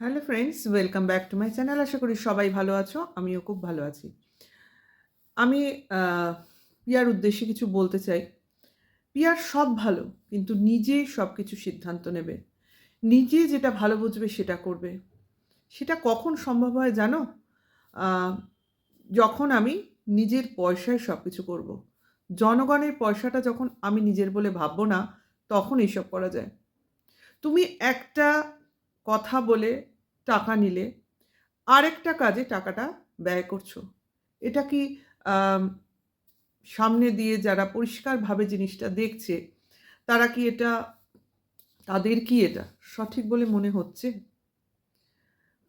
Hello friends, welcome back to my channel. আশা করি সবাই ভালো আছো, আমিও খুব ভালো আছি। আমি পিয়ার উদ্দেশ্যে কিছু বলতে চাই। পিয়ার সব ভালো, কিন্তু নিজে সব কিছু সিদ্ধান্ত নেবে। নিজে যেটা ভালো বুঝবে সেটা করবে। সেটা কখন সম্ভব হয় জানো? যখন আমি নিজের পয়সায় সব কিছু করব। জনগণের পয়সাটা যখন আমি নিজের বলে ভাববো না, তখন এইসব করা যায়। তুমি একটা কথা বলে টাকা নিলে আরেকটা কাজে টাকাটা ব্যয় করছ। এটা কি সামনে দিয়ে যারা পরিষ্কারভাবে জিনিসটা দেখছে, তারা কি এটা, তাদের কি এটা? সঠিক বলে মনে হচ্ছে?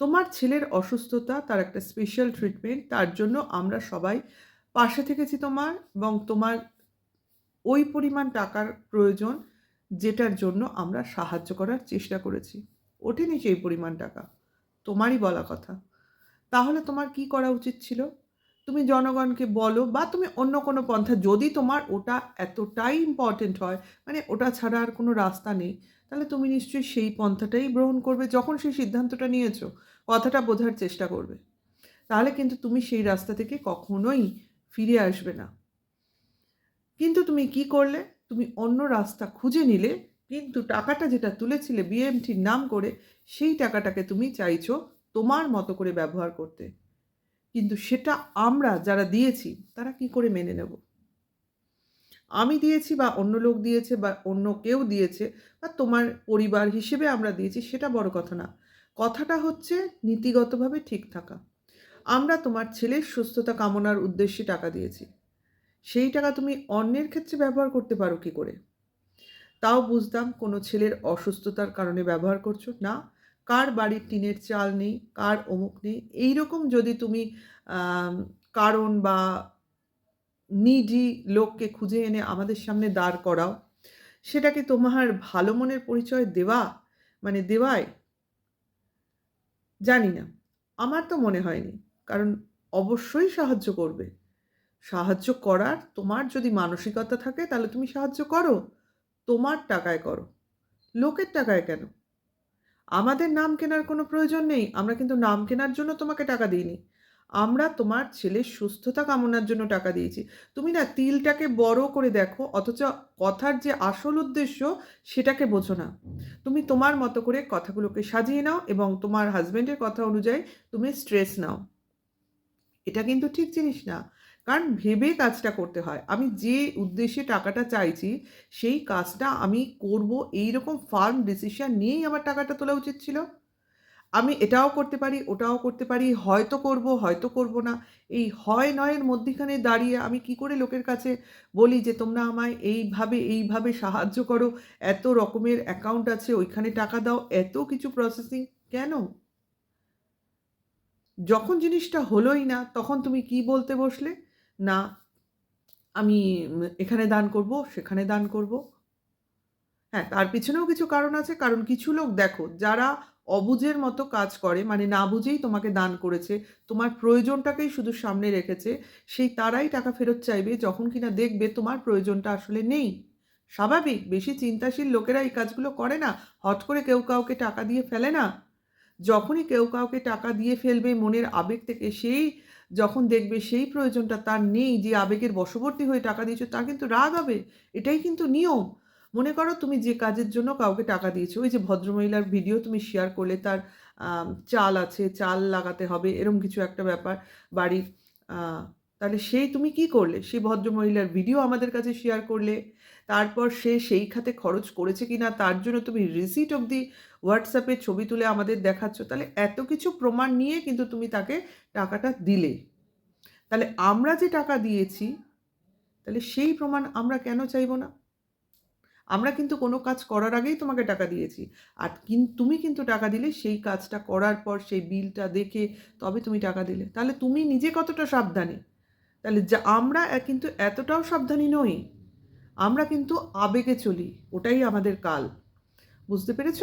তোমার ছেলের অসুস্থতা, তার একটা স্পেশাল ট্রিটমেন্ট তার জন্য আমরা সবাই পাশে থেকেছি তোমার এবং তোমার ওই পরিমাণ টাকার প্রয়োজন, যেটার জন্য আমরা সাহায্য করার চেষ্টা করেছি। ওঠেনি সেই পরিমাণ টাকা। তোমারই বলা কথা। তাহলে তোমার কি করা উচিত ছিল? তুমি জনগণকে বলো বা তুমি অন্য কোনো পন্থা, যদি তোমার ওটা এতটাই ইম্পর্টেন্ট হয় মানে ওটা ছাড়া আর কোনো রাস্তা নেই, তাহলে তুমি নিশ্চয়ই সেই পন্থাটাই গ্রহণ করবে যখন সেই সিদ্ধান্তটা নিয়েছো, কথাটা বোঝার চেষ্টা করবে। তাহলে কিন্তু তুমি সেই রাস্তা থেকে কখনোই ফিরে আসবে না। কিন্তু তুমি কি করলে? তুমি অন্য রাস্তা খুঁজে নিলে কিন্তু টাকাটা যেটা তুলেছিলে বিএমটির নাম করে, সেই টাকাটাকে তুমি চাইছো তোমার মতো করে ব্যবহার করতে। কিন্তু সেটা আমরা যারা দিয়েছি, তারা কি করে মেনে নেব? আমি দিয়েছি বা অন্য লোক দিয়েছে বা অন্য কেউ দিয়েছে বা তোমার পরিবার হিসেবে আমরা দিয়েছি, সেটা বড় কথা না। কথাটা হচ্ছে নীতিগতভাবে ঠিক থাকা। আমরা তোমার ছেলের সুস্থতা কামনার উদ্দেশ্যে টাকা দিয়েছি। সেই টাকা তুমি অন্যের ক্ষেত্রে ব্যবহার করতে পারো কি করে? তাও বুঝতাম কোনো ছেলের অসুস্থতার কারণে ব্যবহার করছ? না। কার বাড়ির টিনের চাল নেই? কার অমুক নেই? এই রকম যদি তুমি কারণ বা নিডি লোককে খুঁজে এনে আমাদের সামনে দাঁড় করাও, সেটাকে তোমার ভালো মনের পরিচয় দেওয়া? মানে দেওয়ায়? জানি না। আমার তো মনে হয়নি। কারণ অবশ্যই সাহায্য করবে। সাহায্য করার তোমার যদি মানসিকতা থাকে, তাহলে তুমি সাহায্য করো। তোমার টাকায় করো। লোকের টাকায় কেন? আমাদের নাম কেনার কোনো প্রয়োজন নেই। আমরা কিন্তু নাম কেনার জন্য তোমাকে টাকা দিইনি। আমরা তোমার ছেলের সুস্থতা কামনার জন্য টাকা দিয়েছি। তুমি না তিলটাকে বড় করে দেখো, অথচ কথার যে আসল উদ্দেশ্য সেটাকে বোঝো না। তুমি তোমার মতো করে কথাগুলোকে সাজিয়ে নাও এবং তোমার হাজব্যান্ডের কথা অনুযায়ী তুমি স্ট্রেস নাও। এটা কিন্তু ঠিক জিনিস না। কারণ ভেবে কাজটা করতে হয়। আমি যে উদ্দেশ্যে টাকাটা চাইছি, সেই কাজটা আমি করব এই রকম ফার্ম ডিসিশন নিয়েই আমার টাকাটা তোলা উচিত ছিল। আমি এটাও করতে পারি, ওটাও করতে পারি, হয়তো করব হয়তো করব না। এই হয় নয়ের মধ্যিখানে দাঁড়িয়ে আমি কি করে লোকের কাছে বলি যে, তোমরা আমায় এইভাবে এইভাবে সাহায্য করো, এত রকমের অ্যাকাউন্ট আছে, ওইখানে টাকা দাও, এত কিছু প্রসেসিং কেন? যখন জিনিসটা হলোই না, তখন তুমি কি বলতে বসলে? না, আমি এখানে দান করব, সেখানে দান করব। হ্যাঁ তার পিছনেও কিছু কারণ আছে। কারণ কিছু লোক, দেখো, যারা অবুঝের মতো কাজ করে মানে না বুঝেই তোমাকে দান করেছে, তোমার প্রয়োজনটাকেই শুধু সামনে রেখেছে, সেই তারাই টাকা ফেরত চাইবে যখন কিনা দেখবে তোমার প্রয়োজনটা আসলে নেই। স্বাভাবিক, বেশি চিন্তাশীল লোকেরা এই কাজগুলো করে না, হট করে কেউ কাউকে টাকা দিয়ে ফেলে না। যখনই কেউ কাউকে টাকা দিয়ে ফেলবে, মনের আবেগ থেকে সেই যখন দেখবে সেই প্রয়োজনটা তার নেই যে আবেগের বশবর্তী হয়ে টাকা দিয়েছ, তা কিন্তু রাগ হবে। এটাই কিন্তু নিয়ম। মনে করো তুমি যে কাজের জন্য কাউকে টাকা দিয়েছ, ওই যে ভদ্রমহিলার ভিডিও তুমি শেয়ার করলে তার চাল আছে, চাল লাগাতে হবে, এরম কিছু একটা ব্যাপার। বাড়ির তাহলে সেই তুমি কি করলে? সেই ভদ্রমহিলার ভিডিও আমাদের কাছে শেয়ার করলে, তারপর সে সেই খাতে খরচ করেছে কি না তার জন্য তুমি রিসিট অবধি হোয়াটসঅ্যাপে ছবি তুলে আমাদের দেখাচ্ছ। তাহলে এত কিছু প্রমাণ নিয়ে কিন্তু তুমি তাকে টাকাটা দিলে। তাহলে আমরা যে টাকা দিয়েছি, তাহলে সেই প্রমাণ আমরা কেন চাইব না? আমরা কিন্তু কোনো কাজ করার আগেই তোমাকে টাকা দিয়েছি। আর তুমি কিন্তু টাকা দিলে, সেই কাজটা করার পর সেই বিলটা দেখে তবে তুমি টাকা দিলে। তাহলে তুমি নিজে কতটা সাবধানী? তাহলে যা আমরা কিন্তু এতটাও সাবধানী নই, আমরা কিন্তু আবেগে চলি, ওটাই আমাদের কাল। বুঝতে পেরেছ?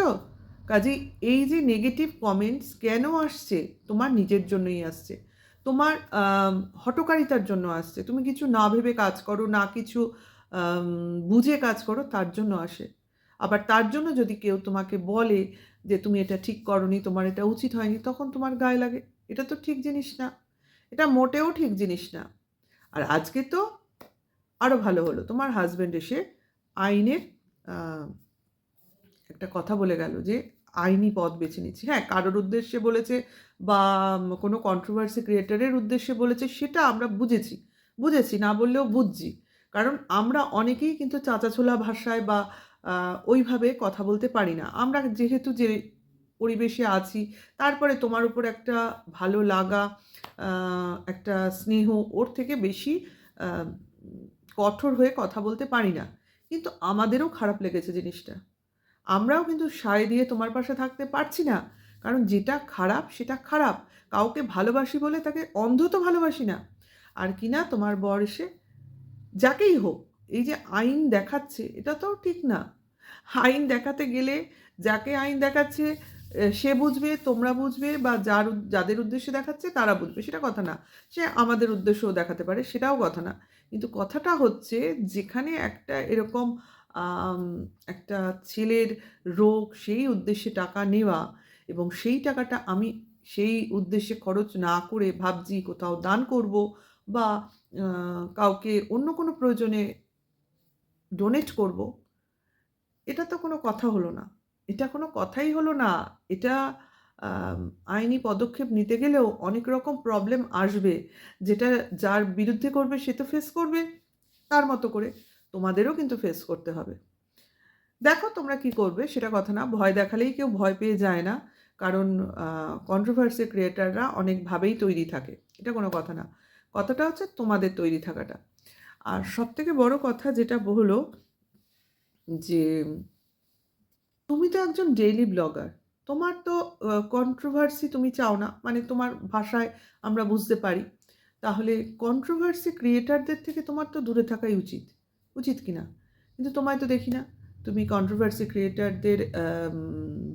কাজে এই যে নেগেটিভ কমেন্টস কেন আসছে? তোমার নিজের জন্যই আসছে। তোমার হটকারিতার জন্য আসছে। তুমি কিছু না ভেবে কাজ করো, না কিছু বুঝে কাজ করো, তার জন্য আসে। আবার তার জন্য যদি কেউ তোমাকে বলে যে তুমি এটা ঠিক করনি, তোমার এটা উচিত হয়নি, তখন তোমার গায়ে লাগে। এটা তো ঠিক জিনিস না। এটা মোটেও ঠিক জিনিস না। আর আজকে তো আরও ভালো হলো। তোমার হাজব্যান্ড এসে আইনের একটা কথা বলে গেল যে আইনি পথ বেছে নিচ্ছি। হ্যাঁ কারোর উদ্দেশ্যে বলেছে বা কোনো কন্ট্রোভার্সি ক্রিয়েটারের উদ্দেশ্যে বলেছে সেটা আমরা বুঝেছি। বুঝেছি, না বললেও বুঝছি। কারণ আমরা অনেকেই কিন্তু চাচাছোলা ভাষায় বা ওইভাবে কথা বলতে পারি না। আমরা যেহেতু যে পরিবেশে আছি, তারপরে তোমার উপর একটা ভালো লাগা একটা স্নেহ ওর থেকে বেশি কঠোর হয়ে কথা বলতে পারি না। কিন্তু আমাদেরও খারাপ লেগেছে জিনিসটা। আমরাও কিন্তু সায় দিয়ে তোমার পাশে থাকতে পারছি না। কারণ যেটা খারাপ, সেটা খারাপ। কাউকে ভালোবাসি বলে তাকে অন্ধ তো ভালোবাসি না। আর কি না তোমার বর এসে যাকেই হোক, এই যে আইন দেখাচ্ছে, এটা তো ঠিক না। আইন দেখাতে গেলে, যাকে আইন দেখাচ্ছে সে বুঝবে, তোমরা বুঝবে, বা যার যাদের উদ্দেশ্যে দেখাচ্ছে তারা বুঝবে, সেটা কথা না। সে আমাদের উদ্দেশ্যও দেখাতে পারে, সেটাও কথা না। কিন্তু কথাটা হচ্ছে যেখানে একটা এরকম একটা ছেলের রোগ, সেই উদ্দেশ্যে টাকা নেওয়া এবং সেই টাকাটা আমি সেই উদ্দেশ্যে খরচ না করে ভাবছি কোথাও দান করব বা কাউকে অন্য কোনো প্রয়োজনে ডোনেট করব, এটা তো কোনো কথা হলো না। এটা কোনো কথাই হলো না। এটা আইনি পদক্ষেপ নিতে গেলেও অনেক রকম প্রবলেম আসবে। যেটা যার বিরুদ্ধে করবে সে তো ফেস করবে, তার মতো করে তোমাদেরও কিন্তু ফেস করতে হবে। দেখো তোমরা কি করবে, সেটা কথা না, ভয় দেখালেই কেউ ভয় পেয়ে যায় না। কারণ কন্ট্রোভার্সি ক্রিয়েটাররা অনেকভাবেই তৈরি থাকে। এটা কোনো কথা না। কথাটা হচ্ছে তোমাদের তৈরি থাকাটা। আর সব থেকে বড় কথা যেটা হলো যে তুমি তো একজন ডেইলি ব্লগার তোমার তো কন্ট্রোভার্সি তুমি চাও না মানে তোমার ভাষায় আমরা বুঝতে পারি। তাহলে কন্ট্রোভার্সি ক্রিয়েটারদের থেকে তোমার তো দূরে থাকাই উচিত উচিত কি না কিন্তু তোমায় তো দেখি না। তুমি কন্ট্রোভার্সি ক্রিয়েটারদের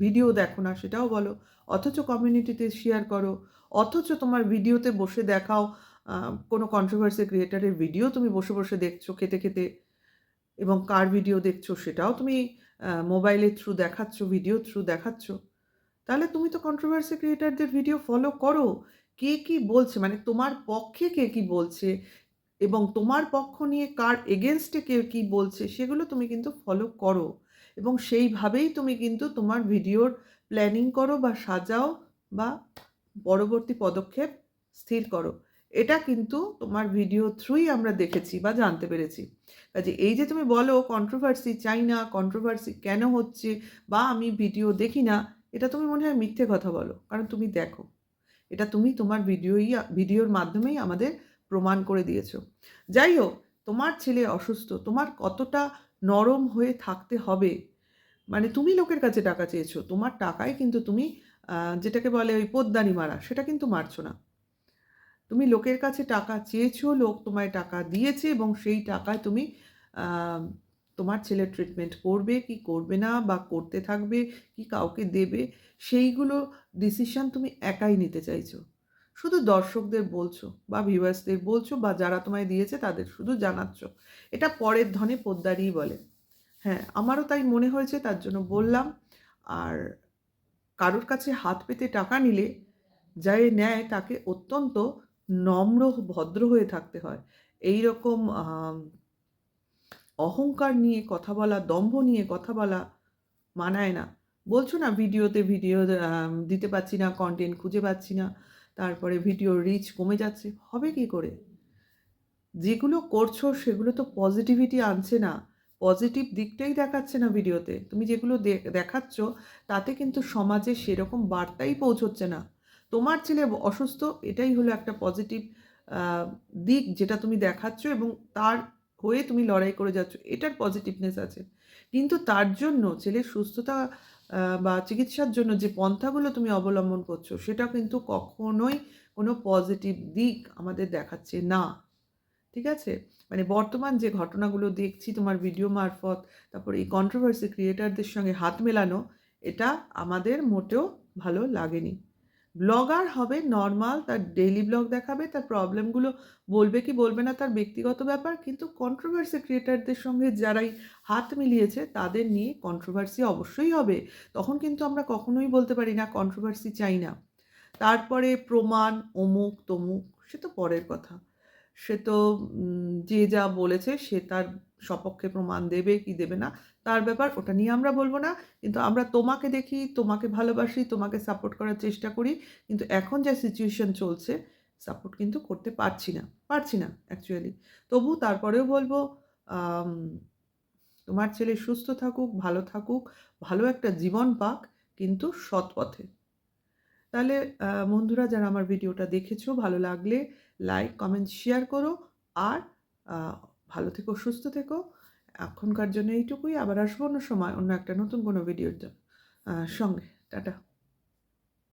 ভিডিও দেখো না, সেটাও বলো। অথচ কমিউনিটিতে শেয়ার করো। অথচ তোমার ভিডিওতে বসে দেখাও কোনো কন্ট্রোভার্সি ক্রিয়েটারের ভিডিও তুমি বসে বসে দেখছ, খেতে খেতে, এবং কার ভিডিও দেখছ, সেটাও তুমি মোবাইলের থ্রু দেখাচ্ছ ভিডিও থ্রু দেখাচ্ছ, তাহলে তুমি তো কন্ট্রোভার্সি ক্রিয়েটারদের ভিডিও ফলো করো। কে কি বলছে? মানে তোমার পক্ষে কে কি বলছে? এবং তোমার পক্ষ নিয়ে কার এগেনস্টে কে কি বলছে? সেগুলো তুমি কিন্তু ফলো করো। এবং সেইভাবেই তুমি কিন্তু তোমার ভিডিওর প্ল্যানিং করো বা সাজাও বা পরবর্তী পদক্ষেপ স্থির করো। এটা কিন্তু তোমার ভিডিও থ্রুই আমরা দেখেছি বা জানতে পেরেছি। কাজে এই যে তুমি বলো কন্ট্রোভার্সি চাই না কন্ট্রোভার্সি কেন হচ্ছে বা আমি ভিডিও দেখি না, এটা তুমি মনে হয় মিথ্যে কথা বলো, কারণ তুমি দেখো। এটা তুমি তোমার ভিডিওই ভিডিওর মাধ্যমেই আমাদের প্রমাণ করে দিয়েছ। যাই হোক, তোমার ছেলে অসুস্থ, তোমার কতটা নরম হয়ে থাকতে হবে? মানে তুমি লোকের কাছে টাকা চেয়েছো, তোমার টাকায় কিন্তু তুমি যেটাকে বলে ওই পোদ্দানি মারা, সেটা কিন্তু মারছো না। তুমি লোকের কাছে টাকা চেয়েছো, লোক তোমায় টাকা দিয়েছে এবং সেই টাকায় তুমি তোমার ছেলের ট্রিটমেন্ট করবে কি করবে না বা করতে থাকবে, কি কাউকে দেবে, সেইগুলো ডিসিশন তুমি একাই নিতে চাইছো। শুধু দর্শকদের বলছো বা ভিউয়ার্সদের বলছো বা যারা তোমায় দিয়েছে তাদের শুধু জানাচ্ছ। এটা পরের ধনে পোদ্দারই বলে। হ্যাঁ আমারও তাই মনে হয়েছে, তার জন্য বললাম। আর কারোর কাছে হাত পেতে টাকা নিলে, যাই নেয় তাকে অত্যন্ত নম্র, ভদ্র হয়ে থাকতে হয়। এই রকম অহংকার নিয়ে কথা বলা, দম্ভ নিয়ে কথা বলা মানায় না। বলছো না ভিডিওতে ভিডিও দিতে পারছি না কন্টেন্ট খুঁজে পাচ্ছি না, তারপরে ভিডিওর রিচ কমে যাচ্ছে, হবে কি করে? যেগুলো করছ সেগুলো তো পজিটিভিটি আনছে না। পজিটিভ দিকটাই দেখাচ্ছে না ভিডিওতে। তুমি যেগুলো দেখাচ্ছ, তাতে কিন্তু সমাজে সেরকম বার্তাই পৌঁছচ্ছে না। তোমার ছেলে অসুস্থ, এটাই হলো একটা পজিটিভ দিক যেটা তুমি দেখাচ্ছ এবং তার হয়ে তুমি লড়াই করে যাচ্ছ, এটার পজিটিভনেস আছে। কিন্তু তার জন্য ছেলের সুস্থতা বা চিকিৎসার জন্য যে পন্থাগুলো তুমি অবলম্বন করছ সেটা কিন্তু কখনোই কোনো পজিটিভ দিক আমাদের দেখাচ্ছে না। ঠিক আছে? মানে বর্তমান যে ঘটনাগুলো দেখছি, তোমার ভিডিও মারফত, তারপর এই কন্ট্রোভার্সি ক্রিয়েটারদের সঙ্গে হাত মেলানো, এটা আমাদের মোটেও ভালো লাগেনি। ব্লগার হবে নর্মাল তার ডেইলি ব্লগ দেখাবে, তার প্রবলেমগুলো বলবে কি বলবে না তার ব্যক্তিগত ব্যাপার, কিন্তু কন্ট্রোভার্সি ক্রিয়েটারদের সঙ্গে যারাই হাত মিলিয়েছে, তাদের নিয়ে কন্ট্রোভার্সি অবশ্যই হবে। তখন কিন্তু আমরা কখনোই বলতে পারি না কন্ট্রোভার্সি চাই না। তারপরে প্রমাণ, অমুক, তমুক, সে তো পরের কথা। সে তো যে যা বলেছে, সে তার সপক্ষে প্রমাণ দেবে কি দেবে না, তার ব্যাপার ওটা নিয়ে আমরা বলব না। কিন্তু আমরা তোমাকে দেখি, তোমাকে ভালোবাসি, তোমাকে সাপোর্ট করার চেষ্টা করি। কিন্তু এখন যা সিচুয়েশন চলছে সাপোর্ট কিন্তু করতে পারছি না পারছি না অ্যাকচুয়ালি তবু তারপরেও বলব তোমার ছেলে সুস্থ থাকুক, ভালো থাকুক, ভালো একটা জীবন পাক, কিন্তু সৎ পথে। তাহলে বন্ধুরা যারা আমার ভিডিওটা দেখেছ, ভালো লাগলে লাইক কমেন্ট শেয়ার করো। আর ভালো থেকো, সুস্থ থেকো। এখনকার জন্য এইটুকুই। আবার আসব অন্য সময়, অন্য একটা নতুন কোনো ভিডিওর সঙ্গে। টাটা।